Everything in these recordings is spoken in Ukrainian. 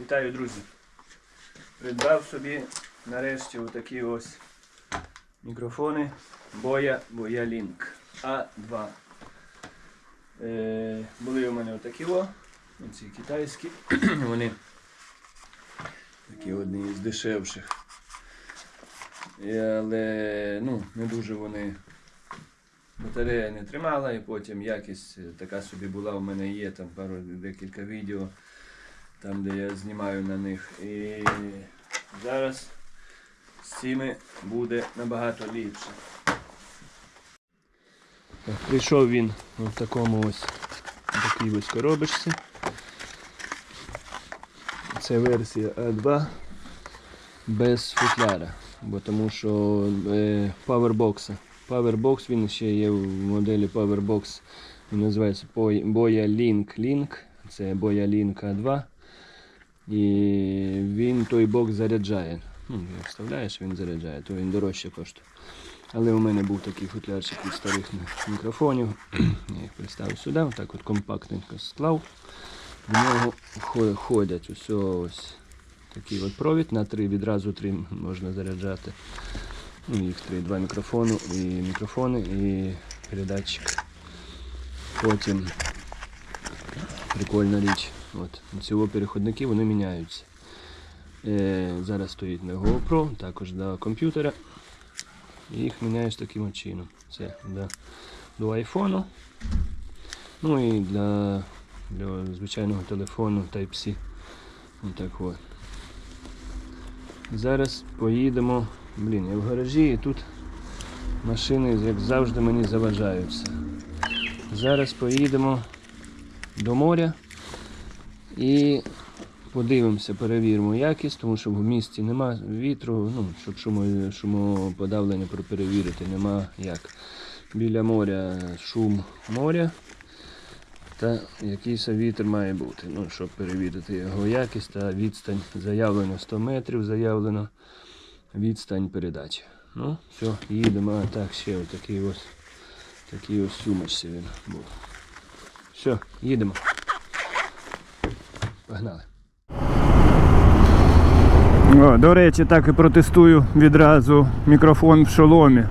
Вітаю, друзі! Придбав собі нарешті отакі ось мікрофони Boya Link A2. Е, були у мене отакі о, оці китайські. Вони такі одні з дешевших. Але ну, не дуже вони батарея не тримала і потім якість е, така собі була. У мене є там пару декілька відео там, де я знімаю на них. І зараз з цими буде набагато ліпше. Прийшов він в такому ось такій ось коробочці. Це версія А2 без футляра. Бо тому що е, Powerbox. Powerbox він ще є в моделі Powerbox. Він називається Boya Link Link. Це Boya Link A2. І він той бокс заряджає. Ну, вставляєш, він заряджає, то він дорожче коштує. Але у мене був такий футлярчик від старих мікрофонів. Я їх приставив сюди, отак от компактненько склав. В нього ходять усе ось такий от провід на три, відразу три можна заряджати. Ну, їх три, два мікрофони і мікрофони і передатчик. Потім прикольна річ. От, ці о переходники вони міняються. Е, зараз стоїть на GoPro, також до комп'ютера. І їх міняєш таким чином. Це для, до айфону. Ну і для, для звичайного телефону Type-C. Отак от. Зараз поїдемо. Блін, я в гаражі і тут машини, як завжди, мені заважаються. Зараз поїдемо до моря і подивимося, перевіримо якість, тому що в місті нема вітру, ну, щоб шумо, шумоподавлення перевірити, нема як. Біля моря шум моря та якийсь вітер має бути, ну, щоб перевірити його якість та відстань. Заявлено 100 метрів, заявлено відстань передачі. Ну, все, їдемо. А так, ще отакий ось такий ось сумочці він був. Все, їдемо. Погнали. О, до речі, так і протестую відразу мікрофон в шоломі.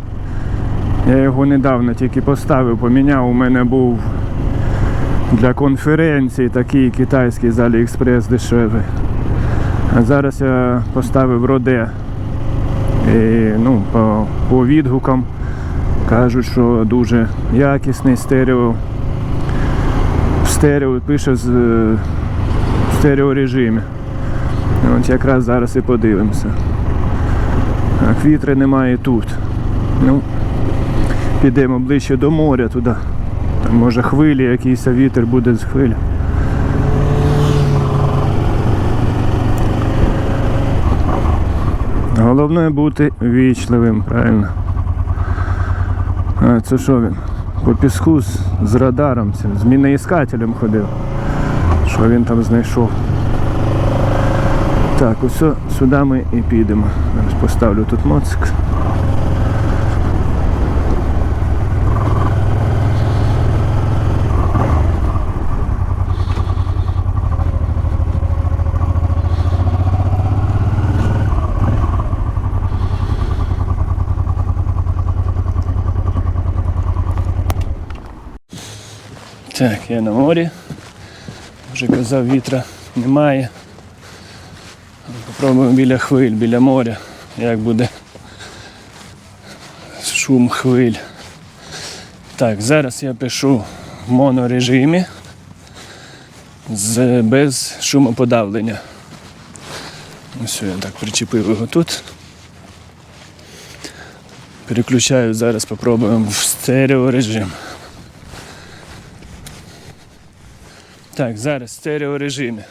Я його недавно тільки поставив, поміняв. У мене був для конференції такий китайський з Аліекспрес дешевий. А зараз я поставив роде. І, ну, по, по відгукам кажуть, що дуже якісний стерео. Стерео пише з стереорежимі. От якраз зараз і подивимося. Так, вітри немає тут. Ну, підемо ближче до моря туди. Там може хвилі, якийсь вітер буде з хвилі. Головне бути вічливим, правильно. А це що він? По піску з, з радаром, з міноіскателем ходив. Що він там знайшов? Так, ось сюди ми і підемо. Зараз поставлю тут моцик. Так, я на морі. Вже казав, вітра немає. Попробуємо біля хвиль, біля моря, як буде шум хвиль. Так, зараз я пишу в монорежимі з, без шумоподавлення. Ось я так причепив його тут. Переключаю зараз, попробуємо в стереорежим. Так, зараз стереорежимі.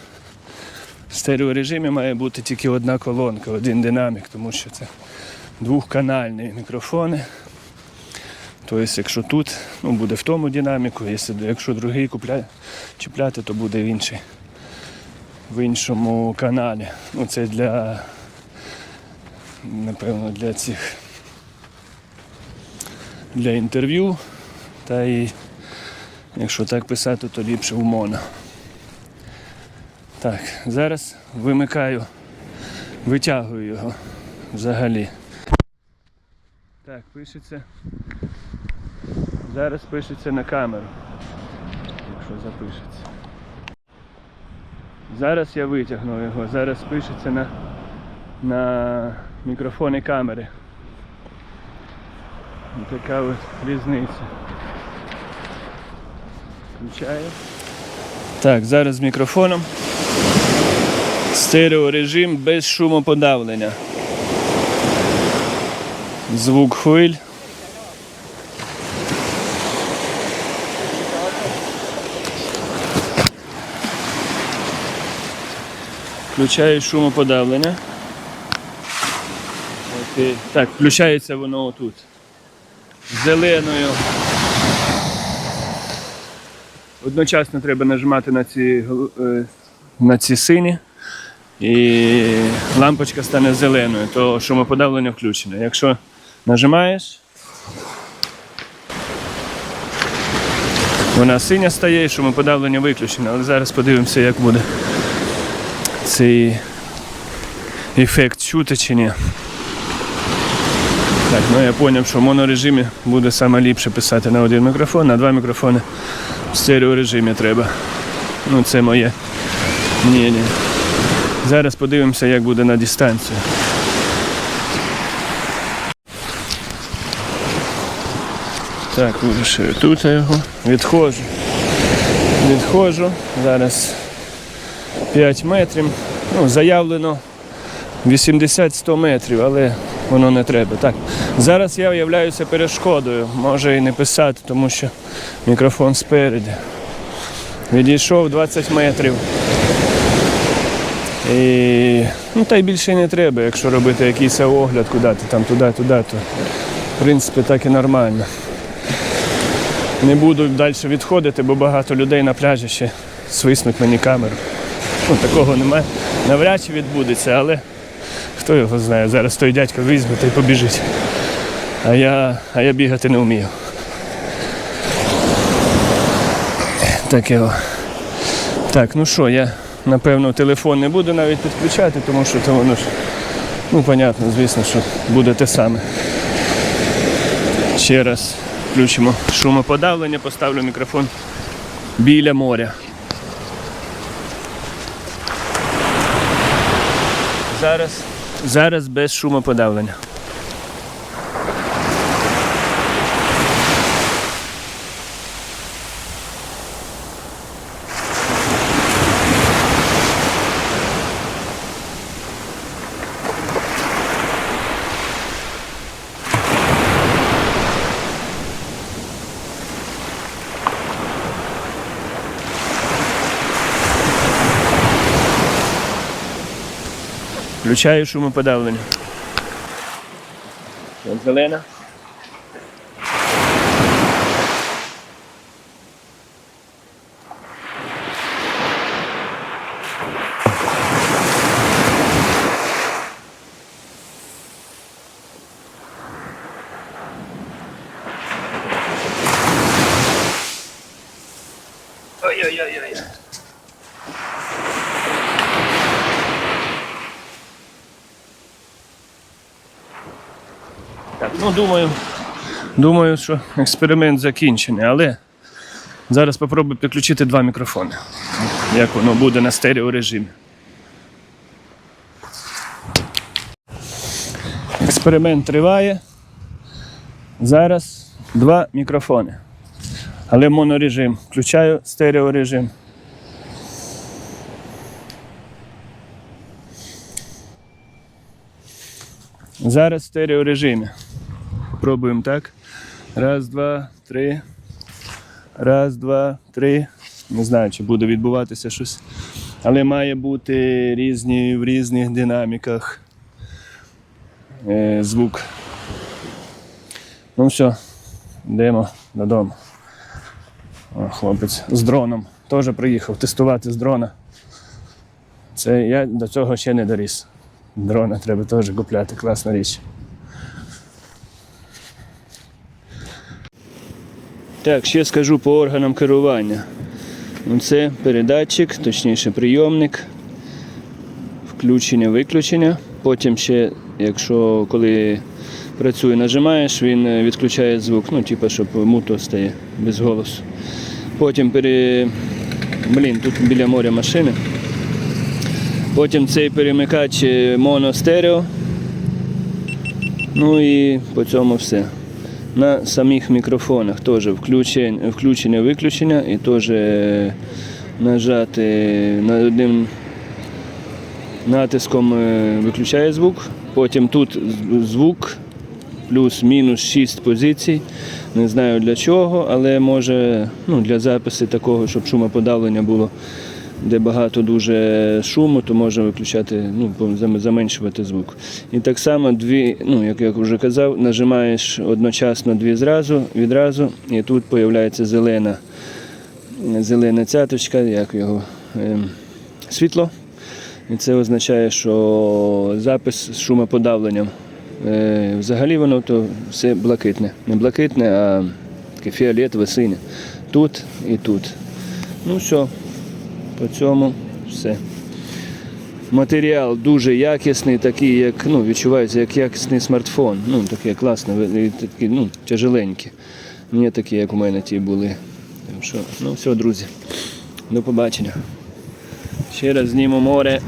В стереорежимі має бути тільки одна колонка, один динамік, тому що це двохканальні мікрофони. Тобто, якщо тут, ну, буде в тому динаміку, якщо другий купля, чіпляти, то буде в інший. В іншому каналі. Ну, це для, напевно, для цих для інтерв'ю. Та і якщо так писати, то ліпше в моно. Так, зараз вимикаю, витягую його взагалі. Так, пишеться. Зараз пишеться на камеру. Якщо запишеться. Зараз я витягну його, зараз пишеться на, на мікрофони камери. Така от різниця. Включаю. Так, зараз з мікрофоном. Стереорежим без шумоподавлення. Звук хвиль. Включаю шумоподавлення. Окей. Так, включається воно отут. Зеленою. Одночасно треба нажимати на ці, е, на ці сині. І лампочка стане зеленою, то шумоподавлення включене. Якщо нажимаєш, вона синя стає і шумоподавлення виключене. Але зараз подивимося, як буде цей ефект чути чи ні. Так, ну я зрозумів, що в монорежимі буде саме ліпше писати на один мікрофон, на два мікрофони в стереорежимі треба. Ну це моє мнення. Зараз подивимося, як буде на дистанцію. Так, вирішую тут я його. Відходжу. Відходжу. Зараз 5 метрів. Ну, заявлено 80-100 метрів, але воно не треба. Так. Зараз я являюся перешкодою. Може і не писати, тому що мікрофон спереді. Відійшов 20 метрів. І, ну, та й більше не треба, якщо робити якийсь огляд куди-то там туди, туди, то в принципі так і нормально. Не буду далі відходити, бо багато людей на пляжі ще свиснуть мені камеру. Ну, такого немає. Навряд чи відбудеться, але хто його знає, зараз той дядько візьме та й побіжить. А я, а я бігати не вмію. Таке. о. Так, ну що, я напевно телефон не буду навіть підключати, тому що то воно ж, ну, понятно, звісно, що буде те саме. Ще раз включимо шумоподавлення, поставлю мікрофон біля моря. Зараз, зараз без шумоподавлення. Включаю шумоподавлення. Зелена. Ну думаю, думаю, що експеримент закінчений, але зараз спробую підключити два мікрофони. Як воно буде на стереорежимі. Експеримент триває. Зараз два мікрофони. Але монорежим. Включаю стереорежим. Зараз в стереорежимі. Пробуємо так. Раз, два, три. Раз, два, три. Не знаю, чи буде відбуватися щось. Але має бути різні в різних динаміках е, звук. Ну все, йдемо додому. О, хлопець з дроном. Теж приїхав тестувати з дрона. Це я до цього ще не доріс. Дрона треба теж купляти, класна річ. Так, ще скажу по органам керування. Це передатчик, точніше прийомник, включення, виключення. Потім ще, якщо коли працює, нажимаєш, він е, відключає звук, ну, типу, щоб муто стає без голосу. Потім пере... Блін, тут біля моря машини. Потім цей перемикач е, моно-стерео. Ну і по цьому все. На самих мікрофонах теж включення, виключення і теж е, нажати на одним натиском е, виключає звук. Потім тут звук плюс-мінус 6 позицій. Не знаю для чого, але може ну, для запису такого, щоб шумоподавлення було, де багато дуже шуму, то може виключати, ну, заменшувати звук. І так само дві, ну, як я вже казав, нажимаєш одночасно дві зразу, відразу, і тут з'являється зелена, зелена цяточка, як його ем, світло. І це означає, що запис з шумоподавленням. Е, взагалі воно то все блакитне. Не блакитне, а таке фіолетове синє. Тут і тут. Ну що, по цьому все. Матеріал дуже якісний, такий, як ну, відчувається, як якісний смартфон. Ну, такий класний, такий, ну, тяжеленький. Не такі, як у мене ті були. Так що, ну все, друзі. До побачення. Ще раз зніму море.